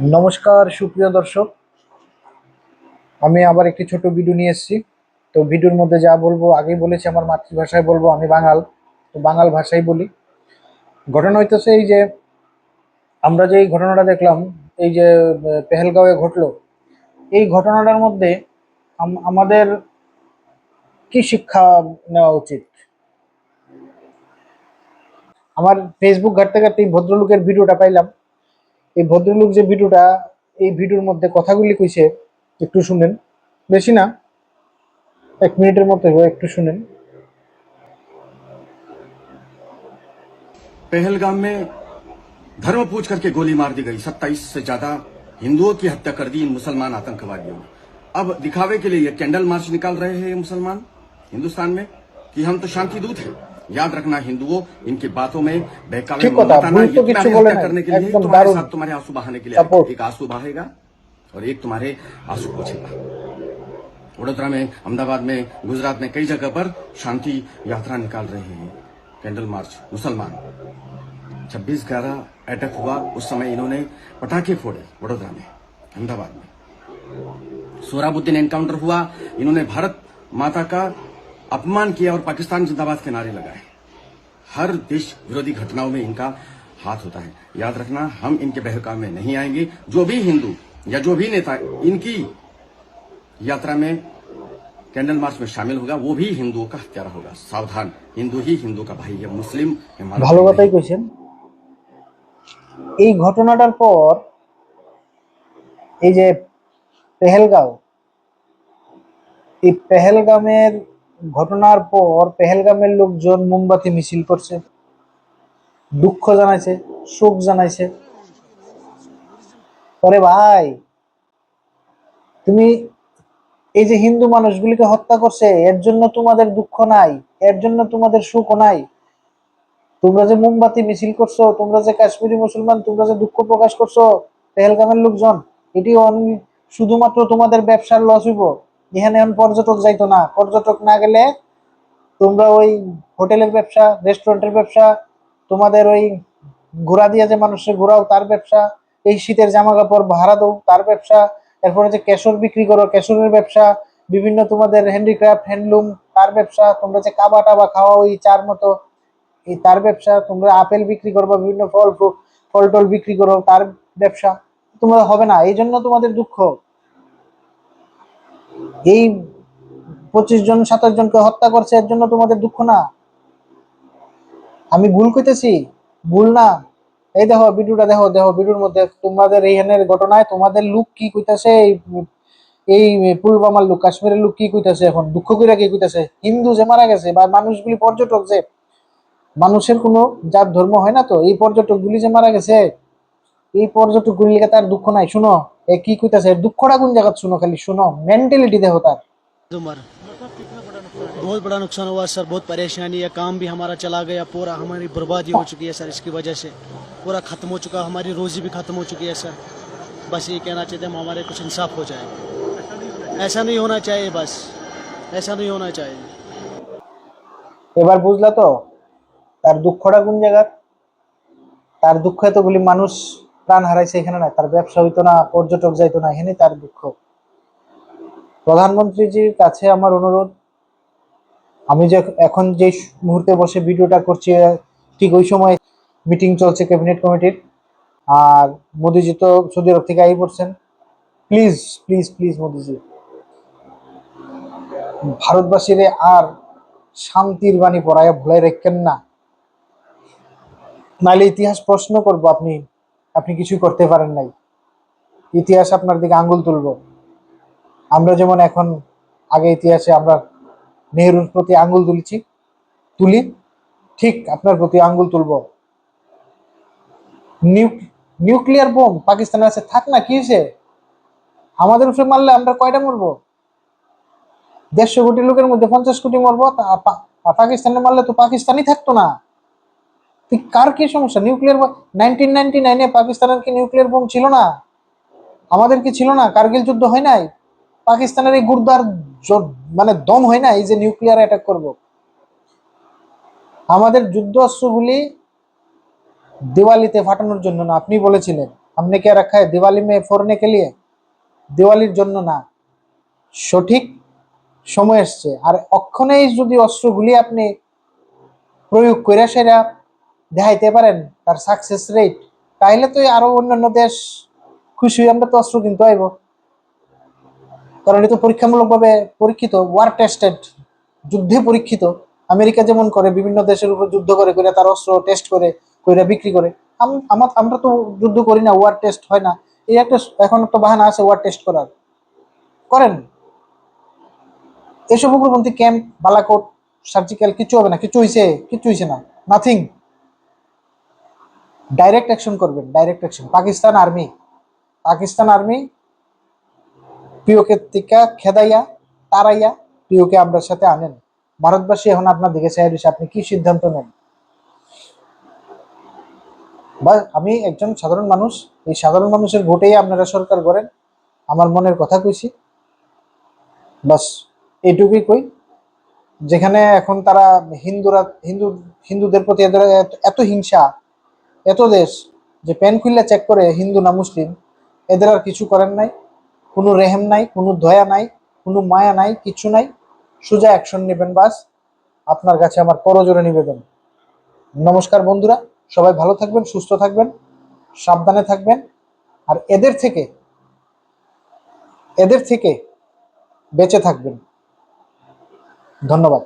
নমস্কার, সুপ্রিয় দর্শক। আমি আবার একটি ছোট ভিডিও নিয়ে এসেছি। তো ভিডিওর মধ্যে যা বলব, আগেই বলেছি, আমার মাতৃভাষায় বলব, আমি বাঙাল। তো বাঙাল ভাষাই বলি। ঘটনা হইতেছে এই যে, আমরা যে এই ঘটনাটা দেখলাম, এই যে পেহেলগাঁওয়ে ঘটলো, এই ঘটনাটার মধ্যে আম- আমাদের কি শিক্ষা নেওয়া উচিত? আমার ফেসবুক ঘাটতে ঘাটতে এই ভদ্রলোকের ভিডিওটা পাইলাম। এই ভদ্রলোক যে ভিডিওটা এই ভিডিওর মধ্যে কথাগুলি কইছে একটু শুনেন বেশি না এক মিনিটের মতো হবে, একটু শুনেন पहलगाम में धर्म पूछ करके गोली मार दी गई 27 से ज्यादा हिंदुओं की हत्या कर दी इन मुसलमान आतंकवादियों ने अब दिखावे के लिए ये कैंडल मार्च निकाल रहे हैं ये मुसलमान हिंदुस्तान में कि हम तो शांति दूत हैं याद रखना हिंदुओं इनकी बातों में बहकावे ठीक में होता, मत आना। भूल ये तो करने के लिए तुम्हारे साथ तुम्हारे आँसू बहाने के लिए एक आँसू बहाएगा और एक तुम्हारे आँसू पोछेगा। वडोदरा में अहमदाबाद में गुजरात में कई जगह पर शांति यात्रा निकाल रहे हैं। कैंडल मार्च मुसलमान। छब्बीस ग्यारह अटैक हुआ उस समय इन्होंने पटाखे फोड़े वडोदरा में अहमदाबाद में। सोराबुद्दीन एनकाउंटर हुआ इन्होंने भारत माता का अपमान किया और पाकिस्तान जिंदाबाद के नारे लगाए हर देश विरोधी घटनाओं में इनका हाथ होता है याद रखना हम इनके बहकाव में नहीं आएंगे जो भी हिंदू या जो भी नेता इनकी यात्रा में कैंडल मार्च में शामिल होगा वो भी हिंदुओं का हत्यारा होगा सावधान हिंदू ही हिंदू का भाई है मुस्लिम हमारा ভালো भाई কথাই नहीं। কইছেন এই ঘটনাটার পর এই যে পেহেলগাঁও এই পেহেলগামের ঘটনার পর পেহেলগামের লোকজন মোমবাতি মিছিল করছে। দুঃখ জানাইছে, শোক জানাইছে। পরে ভাই, তুমি এই যে হিন্দু মানুষগুলিকে হত্যা করছে, এর জন্য তোমাদের দুঃখ নাই, এর জন্য তোমাদের সুখ নাই। তোমরা যে মোমবাতি মিছিল করছ, তোমরা যে কাশ্মীরি মুসলমান, তোমরা যে দুঃখ প্রকাশ করছ, পেহেলগামের লোকজন, এটি শুধুমাত্র তোমাদের ব্যবসার লস হইব। এখানে এখন পর্যটক যাইতো না। পর্যটক না গেলে তোমরা ওই হোটেলের ব্যবসা রেস্টুরেন্টের ব্যবসা, তোমাদের ওই ঘোরা দিয়ে যে মানুষের ঘোরাও, তার ব্যবসা, এই শীতের জামা কাপড় ভাড়া দাও তার ব্যবসা, এরপরে যে কেশর বিক্রি করো কেশরের ব্যবসা, বিভিন্ন তোমাদের হ্যান্ডিক্রাফট হ্যান্ডলুম তার ব্যবসা, তোমরা যে কাবা টাবা খাওয়া ওই চার মতো, এই তার ব্যবসা, তোমরা আপেল বিক্রি করবা বিভিন্ন ফল ফল টল বিক্রি করো, তার ব্যবসা, তোমরা হবে না। এই জন্য তোমাদের দুঃখ। এই পঁচিশ জন, সাতাশ জনকে হত্যা করছে, এর জন্য তোমাদের দুঃখ না? আমি ভুল কইতেছি? ভুল না? এই দেখো, ভিডিওটা দেখো দেখো, ভিডিওর মধ্যে তোমাদের এইখানের ঘটনায় তোমাদের লুক কি কইতাছে? এই এই পুলবামার লোক, কাশ্মীরের লোক কি কইতাছে এখন? দুঃখ কইরা কি কইতাছে? হিন্দু যে মারা গেছে বা মানুষগুলি পর্যটক যে, মানুষের কোনো যার ধর্ম হয় না তো? এই পর্যটক গুলি যে মারা গেছে, এই পর্যটক গুলিকে তার দুঃখ নাই, শুনো? এ কি কইতাছে এর দুঃখটা কোন জায়গা শুনো খালি শুনো মেন্টালিটি দেখো তার उमर बहुत बड़ा नुकसान हुआ सर बहुत परेशानी है काम भी हमारा चला गया पूरा हमारी बर्बादी हो चुकी है सर इसकी वजह से पूरा ख़त्म हो चुका हमारी रोज़ी भी ख़त्म हो चुकी है सर बस ये कहना चाहते हैं हम हमारे कुछ इंसाफ हो जाए ऐसा नहीं होना चाहिए बस ऐसा नहीं होना चाहिए এবার বুঝলা তো তার দুঃখটা কোন জায়গার তার দুঃখ এতগুলি মানুষ প্রাণ হারাইছে এখানে না তার ব্যবসা হইতো না, পর্যটক যাইতো না এখানে তার দুঃখ। প্রধানমন্ত্রীজির কাছে আমার অনুরোধ, আমি যে এখন যে মুহূর্তে বসে ভিডিওটা করছি, ঠিক ওই সময় মিটিং চলছে ক্যাবিনেট কমিটির, আর মোদিজি তো সৌদি আরব থেকে আই পড়ছেন। প্লিজ প্লিজ প্লিজ মোদিজি, ভারতবাসীরে আর শান্তির বাণী পড়ায় ভুলাই রাখেন না। নাহলে ইতিহাস প্রশ্ন করব আপনি। আপনি কিছুই করতে পারেন নাই। ইতিহাস আপনার দিকে আঙ্গুল তুলব। আমরা যেমন এখন আগে ইতিহাসে আমরা নেহরুর প্রতি আঙ্গুল তুলছি, তুলি, ঠিক আপনার প্রতি আঙ্গুল তুলব। নিউক্লিয়ার বোম পাকিস্তানের আছে, থাক না, কি হয়েছে? আমাদের উপরে মারলে আমরা কয়টা মরবো? দেড়শো কোটি লোকের মধ্যে পঞ্চাশ কোটি মরবো পাকিস্তানে মারলে তো পাকিস্তানই থাকতো না। তুই কার কি সমস্যা? নিউক্লিয়ার নাইনটিন নাইনটি নাইনে পাকিস্তানের কি নিউক্লিয়ার বোম ছিল না? আমাদের কি ছিল না? কার্গিল যুদ্ধ হয় নাই? পাকিস্তানের এই গুরদার মানে দম হয় না এই যে নিউক্লিয়ার অ্যাটাক করব? আমাদের যুদ্ধ অস্ত্রগুলি দিওয়ালিতে ফাটানোর জন্য না, আপনি বলেছিলেন। আপনি কে রাখা হয় দিওয়ালি মে ফোরনে কে লিয়ে? দিওয়ালির জন্য না। সঠিক সময় এসছে। আর অক্ষণেই যদি অস্ত্রগুলি আপনি প্রয়োগ করে সেরা দেখাইতে পারেন তার সাকসেস রেট তাহলে তো আরও অন্যান্য দেশ খুশি হয়ে আমরা তো অস্ত্র কিনতে আইব। কারণ এটা পরীক্ষামূলকভাবে পরীক্ষিত ওয়ার টেস্টেড যুদ্ধে পরীক্ষিত। আমেরিকা যেমন করে, বিভিন্ন দেশের উপর যুদ্ধ করে করে তার অস্ত্র টেস্ট করে করে বিক্রি করে। আমার আমরা তো যুদ্ধ করি না ওয়ার টেস্ট হয় না। এই একটা এখন একটা বাহানা আছে ওয়ার টেস্ট করার। করেন। এসব উগ্রপন্থী ক্যাম্প বালাকোট সার্জিক্যাল কিছু হবে না, কিছু হয়েছে কিছু হয়েছে না। নাথিং ডাইরেক্ট অ্যাকশন করবেন direct action Pakistan army Pakistan army প্রিয়কে টিকা খেদাইয়া, তারাইয়া প্রিয়কে আমরা সাথে আনেন। ভারতবাসী, এখন আপনার দিকে চাই আপনি কি সিদ্ধান্ত নেন? বা আমি একজন সাধারণ মানুষ, এই সাধারণ মানুষের ভোটেই আপনারা সরকার করেন, আমার মনের কথা কইছি। বাস, এইটুকুই কই। যেখানে এখন তারা হিন্দুরা, হিন্দু, হিন্দুদের প্রতি এত হিংসা এত দেশ যে পেন খুললে চেক করে হিন্দু না মুসলিম, এদের আর কিছু করেন নাই। কোনো রেহেম নাই, কোনো দয়া নাই, কোনো মায়া নাই, কিছু নাই। সোজা অ্যাকশন নেবেন বাস। আপনার কাছে আমার করজোরে নিবেদন। নমস্কার বন্ধুরা, সবাই ভালো থাকবেন, সুস্থ থাকবেন, সাবধানে থাকবেন। আর এদের থেকে এদের থেকে বেঁচে থাকবেন। ধন্যবাদ।